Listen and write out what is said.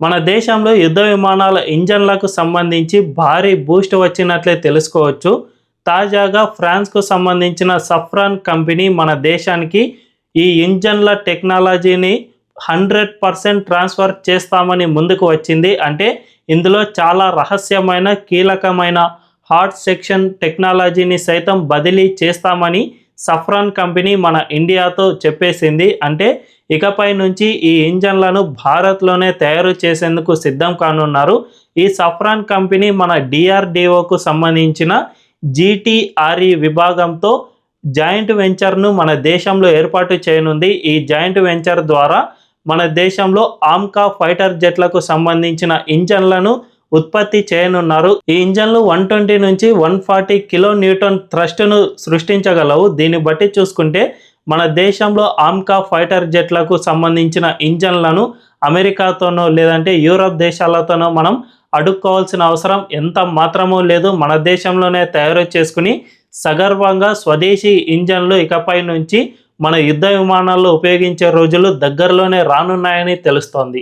మన దేశంలో యుద్ధ విమానాల ఇంజన్లకు సంబంధించి భారీ బూస్ట్ వచ్చినట్లే తెలుసుకోవచ్చు. తాజాగా ఫ్రాన్స్కు సంబంధించిన సఫ్రాన్ కంపెనీ మన దేశానికి ఈ ఇంజన్ల టెక్నాలజీని హండ్రెడ్ పర్సెంట్ ట్రాన్స్ఫర్ చేస్తామని ముందుకు వచ్చింది. అంటే ఇందులో చాలా రహస్యమైన కీలకమైన హార్ట్ సెక్షన్ టెక్నాలజీని సైతం బదిలీ చేస్తామని సఫ్రాన్ కంపెనీ మన ఇండియాతో చెప్పేసింది. అంటే ఇకపై నుంచి ఈ ఇంజన్లను భారత్లోనే తయారు చేసేందుకు సిద్ధం కానున్నారు. ఈ సఫ్రాన్ కంపెనీ మన డిఆర్డిఓకు సంబంధించిన జీటీఆర్ఈ విభాగంతో జాయింట్ వెంచర్ను మన దేశంలో ఏర్పాటు చేయనుంది. ఈ జాయింట్ వెంచర్ ద్వారా మన దేశంలో ఆమ్కా ఫైటర్ జెట్లకు సంబంధించిన ఇంజన్లను ఉత్పత్తి చేయనున్నారు. ఈ ఇంజన్లు వన్ ట్వంటీ నుంచి వన్ ఫార్టీ కిలో న్యూటన్ థ్రస్ట్ను సృష్టించగలవు. దీన్ని బట్టి చూసుకుంటే మన దేశంలో ఆమ్కా ఫైటర్ జెట్లకు సంబంధించిన ఇంజన్లను అమెరికాతోనో లేదంటే యూరప్ దేశాలతోనో మనం అడుక్కోవాల్సిన అవసరం ఎంత మాత్రమూ లేదు. మన దేశంలోనే తయారు చేసుకుని సగర్వంగా స్వదేశీ ఇంజన్లు ఇకపై నుంచి మన యుద్ధ విమానాల్లో ఉపయోగించే రోజులు దగ్గరలోనే రానున్నాయని తెలుస్తోంది.